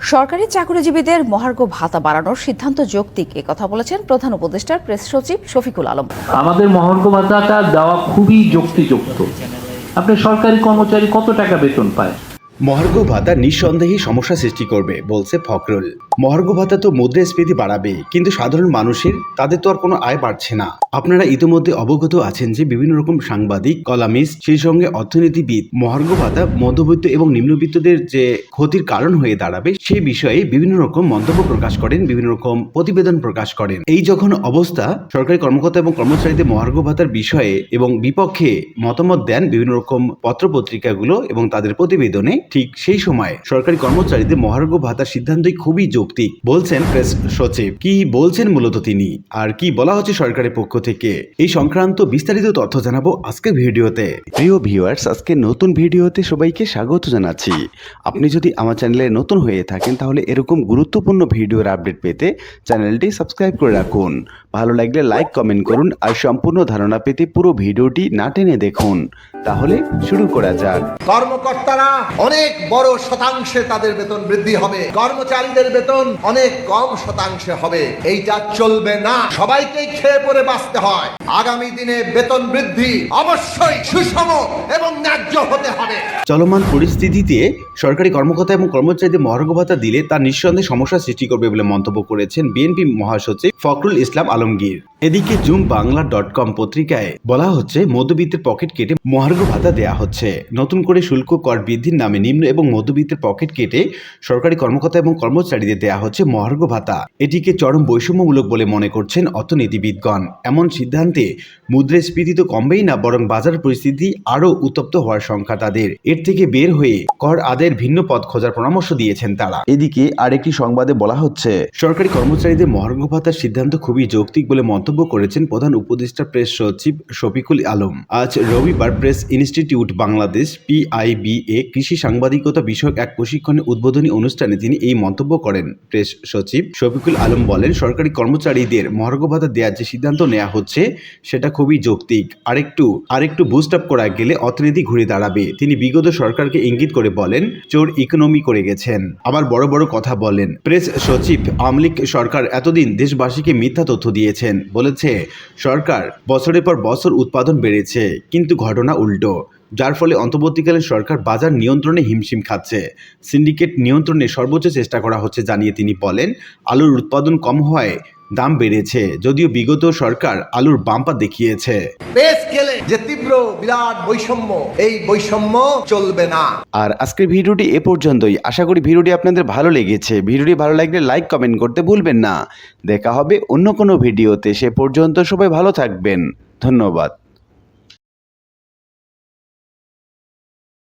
সরকারি চাকরিজীবীদের মহার্ঘ ভাতা বাড়ানোর সিদ্ধান্ত যৌক্তিক কথা বলেছেন প্রধান উপদেষ্টার প্রেস সচিব শফিকুল আলম। আমাদের মহার্ঘ ভাতাটা দেওয়া খুবই যুক্তিযুক্ত। আপনি সরকারি কর্মচারী কত টাকা বেতন পায়? মহার্ঘ ভাতা নিঃসন্দেহে সমস্যা সৃষ্টি করবে, বলছে ফখরুল। মহার্ঘ ভাতা তো মুদ্রাস্ফীতি বাড়াবে, কিন্তু সাধারণ মানুষের তাদের তো আর কোনো আয় বাড়ছে না। আপনারা ইতিমধ্যে অবগত আছেন যে বিভিন্ন রকম সাংবাদিক, কলামিস্ট, সেই সঙ্গে অর্থনীতিবিদ, মহার্ঘ ভাতা মধ্যবিত্ত এবং নিম্নবিত্তদের যে ক্ষতির কারণ হয়ে দাঁড়াবে সেই বিষয়ে বিভিন্ন রকম মন্তব্য প্রকাশ করেন, বিভিন্ন রকম প্রতিবেদন প্রকাশ করেন। এই যখন অবস্থা, সরকারি কর্মকর্তা এবং কর্মচারীদের মহার্ঘ ভাতার বিষয়ে এবং বিপক্ষে মতামত দেন বিভিন্ন রকম পত্রপত্রিকাগুলো এবং তাদের প্রতিবেদনে ঠিক সেই সময় সরকারি কর্মচারীদের মহার্ঘ ভাতার সিদ্ধান্তই খুবই যৌক্তিক, বলছেন প্রেস সচিব। কি বলছেন মূলত তিনি? আর কি বলা হচ্ছে সরকারের পক্ষ থেকে? এই সংক্রান্ত বিস্তারিত তথ্য জানাব আজকের ভিডিওতে। প্রিয় ভিউয়ার্স, আজকে নতুন ভিডিওতে সবাইকে স্বাগত জানাচ্ছি। আপনি যদি আমার চ্যানেলে নতুন হয়ে থাকেন, তাহলে এরকম গুরুত্বপূর্ণ ভিডিওর আপডেট পেতে চ্যানেলটি সাবস্ক্রাইব করে রাখুন। ভালো লাগলে লাইক কমেন্ট করুন আর সম্পূর্ণ ধারণা পেতে পুরো ভিডিওটি না টেনে দেখুন। তাহলে শুরু করা যাক। কর্মকর্তারা অনেক বড় শতাংশে তাদের বেতন বৃদ্ধি হবে। কর্মচারীদের বেতন অনেক কম শতাংশে হবে। এইটা চলবে না। সবাইকে খেয়ে পরে বাঁচতে হয়। আগামী দিনে বেতন বৃদ্ধি অবশ্যই সুষম এবং ন্যায্য হতে হবে। চলমান পরিস্থিতিতে সরকারি কর্মকর্তা এবং কর্মচারীদের মহার্ঘ ভাতা দিলে তা নিঃসন্দেহে সমস্যা সৃষ্টি করবে বলে মন্তব্য করেছেন বিএনপি মহাসচিব ফখরুল ইসলাম আলমগীর। এদিকে জুম বাংলা ডট কম পত্রিকায় বলা হচ্ছে, মধ্যবিত্তের পকেট কেটে মহার্ঘ ভাতা দেয়া হচ্ছে। নতুন করে শুল্ক কর বৃদ্ধির নামে নিম্ন এবং মধ্যবিত্তের পকেট কেটে সরকারি কর্মকর্তা এবং কর্মচারীদের দেয়া হচ্ছে মহার্ঘ ভাতা। এটিকে চরম বৈষম্যমূলক বলে মনে করছেন অর্থনীতিবিদগণ। এমন সিদ্ধান্তে মুদ্রাস্ফীতি তো কমবেই না, বরং বাজার পরিস্থিতি আরও উত্তপ্ত হওয়ার সংখ্যা তাদের। এর থেকে বের হয়ে কর আদায়ের ভিন্ন পথ খোঁজার পরামর্শ দিয়েছেন তারা। এদিকে আরেকটি সংবাদে বলা হচ্ছে, সরকারি কর্মচারীদের মহার্ঘ ভাতার সিদ্ধান্ত খুবই যৌক্তিক বলে মন্তব্য করেছেন প্রধান উপদেষ্টা প্রেস সচিব শফিকুল আলম। আজ রবিবার প্রেস ইনস্টিটিউট বাংলাদেশ পিআইবিএ কৃষি সাংবাদিকতা বিষয়ক এক প্রশিক্ষণের উদ্বোধনী অনুষ্ঠানে তিনি এই মন্তব্য করেন। প্রেস সচিব শফিকুল আলম বলেন, সরকারি কর্মচারীদের মহার্ঘ ভাতা দেওয়ার যে সিদ্ধান্ত নেওয়া হচ্ছে, সেটা খুবই যৌক্তিক। আরেকটু আরেকটু বুস্ট আপ করা গেলে অর্থনীতি ঘুরে দাঁড়াবে। তিনি বিগত সরকারকে ইঙ্গিত করে বলেন, চোর ইকোনমি করে গেছেন। আবার বড় বড় কথা বলেন। প্রেস সচিব আমলিক সরকার এতদিন দেশবাসীকে মিথ্যা তথ্য দিয়েছেন। বলেছে, সরকার বছরের পর বছর উৎপাদন বেড়েছে, কিন্তু ঘটনা উল্টো। যার ফলে অন্তর্বর্তীকালীন সরকার বাজার নিয়ন্ত্রণে হিমশিম খাচ্ছে। সিন্ডিকেট নিয়ন্ত্রণে সর্বোচ্চ চেষ্টা করা হচ্ছে জানিয়ে তিনি বলেন, আলুর উৎপাদন কম হওয়ায় দাম বেড়েছে যদিও বিগত সরকার আলুর বাম্পা দেখিয়েছে। বেশ গেলে যে তীব্র বিরাট বৈষম্য এই বৈষম্য চলবে না। আর আজকের ভিডিওটি এ পর্যন্তই। আশা করি ভিডিওটি আপনাদের ভালো লেগেছে। ভিডিওটি ভালো লাগলে লাইক কমেন্ট করতে ভুলবেন না। দেখা হবে অন্য কোনো ভিডিওতে। সে পর্যন্ত সবাই ভালো থাকবেন। ধন্যবাদ।